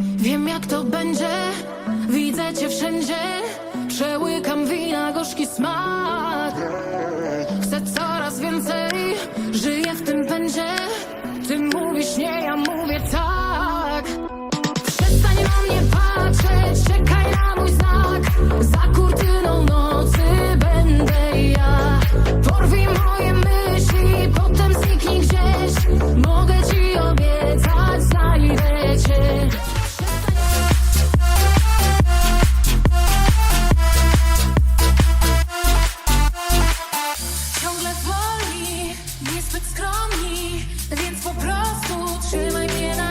Wiem jak to będzie, widzę cię wszędzie. Przełykam wina, gorzki smak. Chcę coraz więcej, żyję w tym pędzie. Ty mówisz nie, ja więc po prostu trzymaj mnie na